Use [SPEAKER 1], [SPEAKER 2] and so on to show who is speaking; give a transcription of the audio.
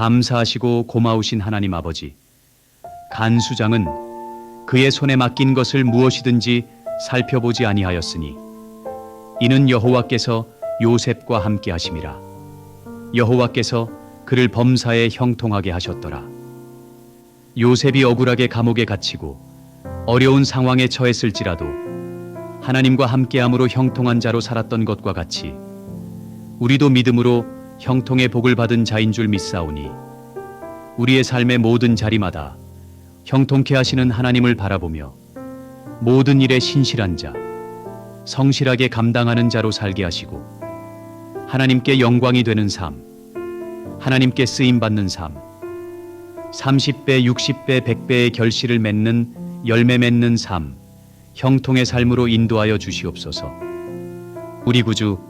[SPEAKER 1] 감사하시고 고마우신 하나님 아버지, 간수장은 그의 손에 맡긴 것을 무엇이든지 살펴보지 아니하였으니 이는 여호와께서 요셉과 함께 하심이라. 여호와께서 그를 범사에 형통하게 하셨더라. 요셉이 억울하게 감옥에 갇히고 어려운 상황에 처했을지라도 하나님과 함께함으로 형통한 자로 살았던 것과 같이 우리도 믿음으로 형통의 복을 받은 자인 줄 믿사오니 우리의 삶의 모든 자리마다 형통케 하시는 하나님을 바라보며 모든 일에 신실한 자, 성실하게 감당하는 자로 살게 하시고 하나님께 영광이 되는 삶, 하나님께 쓰임 받는 삶, 30배, 60배, 100배의 결실을 맺는 열매 맺는 삶, 형통의 삶으로 인도하여 주시옵소서. 우리 구주